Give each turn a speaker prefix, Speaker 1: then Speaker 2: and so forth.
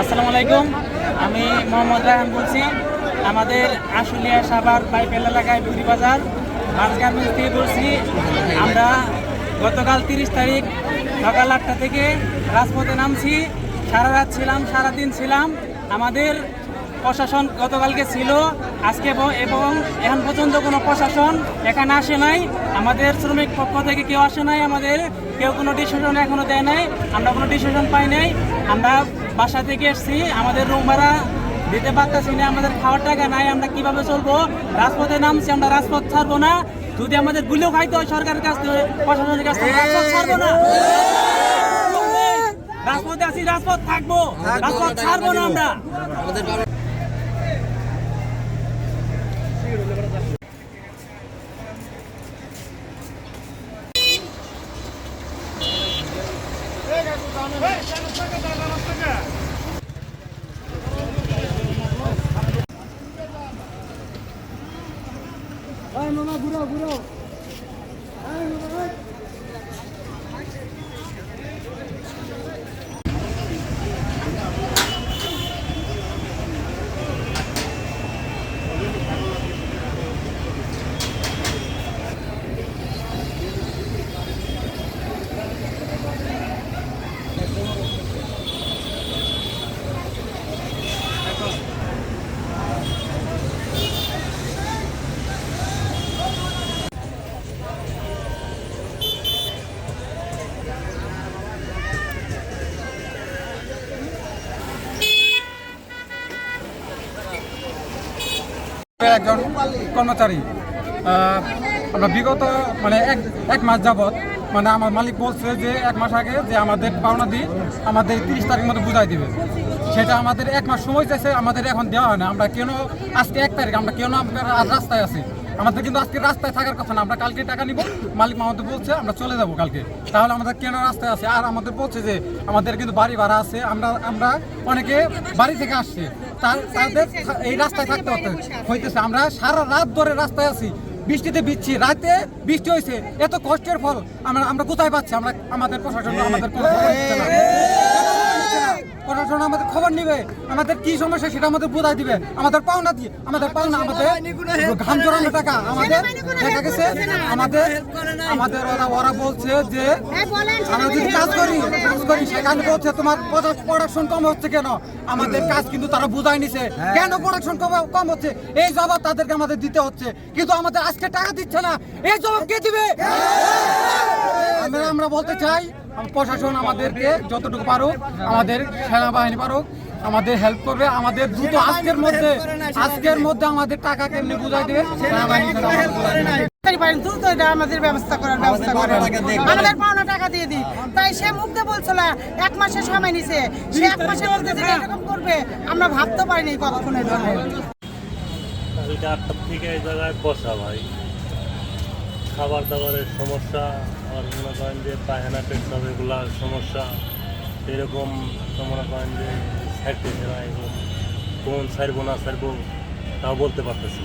Speaker 1: আসসালামু আলাইকুম। আমি মোহাম্মদ রাহান বলছি। আমাদের আশুলিয়া সাভার পাইপেল এলাকায় পুরি বাজার গার্মেন্টস থেকে বলছি, আমরা গতকাল তিরিশ তারিখ সকাল আটটা থেকে রাজপথে নামছি। সারা রাত ছিলাম, সারাদিন ছিলাম। আমাদের প্রশাসন গতকালকে ছিল, আজকে এবং- এখন পর্যন্ত কোনো প্রশাসন এখানে আসে নাই। আমাদের শ্রমিক পক্ষ থেকে কেউ আসে নাই, আমাদের কেউ কোনো ডিসিশন এখনও দেয় নাই। আমরা কোনো ডিসিশন পাই নাই। আমরা বাসা থেকে এসেছি, আমাদের রুম ভাড়া দিতে পারতেছি না, আমাদের খাওয়ার টাকা নাই, আমরা কীভাবে চলবো? রাজপথে নামছি, আমরা রাজপথ ছাড়বো না। যদি আমাদের গুলিও খাইতে হয় সরকারের কাছ থেকে, প্রশাসনের কাছ থেকে, রাজপথ ছাড়বো না। রাজপথে আছি, রাজপথ থাকব, রাজপথ ছাড়বো না আমরা।
Speaker 2: মামা ঘুরাও ঘুরাও একজন কর্মচারী। আমরা বিগত মানে এক এক মাস যাবৎ মানে আমার মালিক বলছে যে এক মাস আগে যে আমাদের পাওনা দিয়ে আমাদের তিরিশ তারিখ মতো বুঝাই দিবে। সেটা আমাদের এক মাস সময় চাইছে, আমাদের এখন দেওয়া হয় না। আমরা কেন আজকে এক তারিখ, আমরা কেন আজ রাস্তায় আছি? আমাদের কিন্তু আজকে রাস্তায় থাকার কথা না, আমরা কালকে টাকা নিব। মালিক আমাদের বলছে, আমরা চলে যাব কালকে। তাহলে আমাদের কেন রাস্তায় আছে? আর আমাদের বলছে যে আমাদের কিন্তু বাড়ি ভাড়া আছে, আমরা আমরা অনেকে বাড়ি থেকে আসছে। তাদের এই রাস্তায় থাকতে হইতেছে। আমরা সারা রাত ধরে রাস্তায় আছি। বৃষ্টিতে বিচ্ছি রাতে বৃষ্টি হয়েছে এত কষ্টের ফল। আমরা আমরা কোথায় পাচ্ছি? আমরা আমাদের প্রশাসন আমাদের কোনো খবর দিচ্ছে না। প্রশাসন আমাদের খবর নিবে। আমাদের কি সমস্যা সেটা আমাদের বোঝাই দিবে। আমাদের পাওনা দিয়ে আমাদের পাওনা আমাদের ঘাম জড়ানো টাকা। আমাদের দেখা গেছে আমাদের আমাদের ওরা ওরা বলছে যে আমরা যদি কাজ করি কাজ করি সেখানে বলছে তোমার প্রোডাকশন কম হচ্ছে কেন? আমাদের কাজ কিন্তু তারা বুঝাই নিছে। কেন প্রোডাকশন কম কম হচ্ছে? এই জবাব তাদেরকে আমাদের দিতে হচ্ছে। কিন্তু আমাদের আজকে টাকা দিচ্ছে না। এই জবাব কে দিবে? আমরা আমরা বলতে চাই প্রশাসন আমাদেরকে যতটুকু পারুক আমাদের সেনাবাহিনী পারুক আমাদের হেল্প করবে আমাদের দ্রুত আজকের মধ্যে আজকের মধ্যে আমাদের টাকা কেমনি বুঝাই দেবে? সেনাবাহিনী যেন আমাদের বুঝাই দেবে।
Speaker 3: তাড়াতাড়ি পারেন দ্রুত এটা আমাদের ব্যবস্থা করার ব্যবস্থা করেন আমাদের পাওনা টাকা দিয়ে দিই। তাই সে মুখ দিয়ে বলছিল এক মাসের সময় নিছে। সে এক মাসের মধ্যে যে এরকম করবে আমরা ভাবতে পারিনি কতক্ষণের জন্য
Speaker 4: থেকে এই জায়গায় বসা ভাই। খাবার দাবারের সমস্যা আর মনে করেন যে পায়খানা পেট এগুলার সমস্যা, এরকম মনে করেন যে সাইডতেছে না এগুলো কোন সারবো না সারবো তাও বলতে পারতেছি।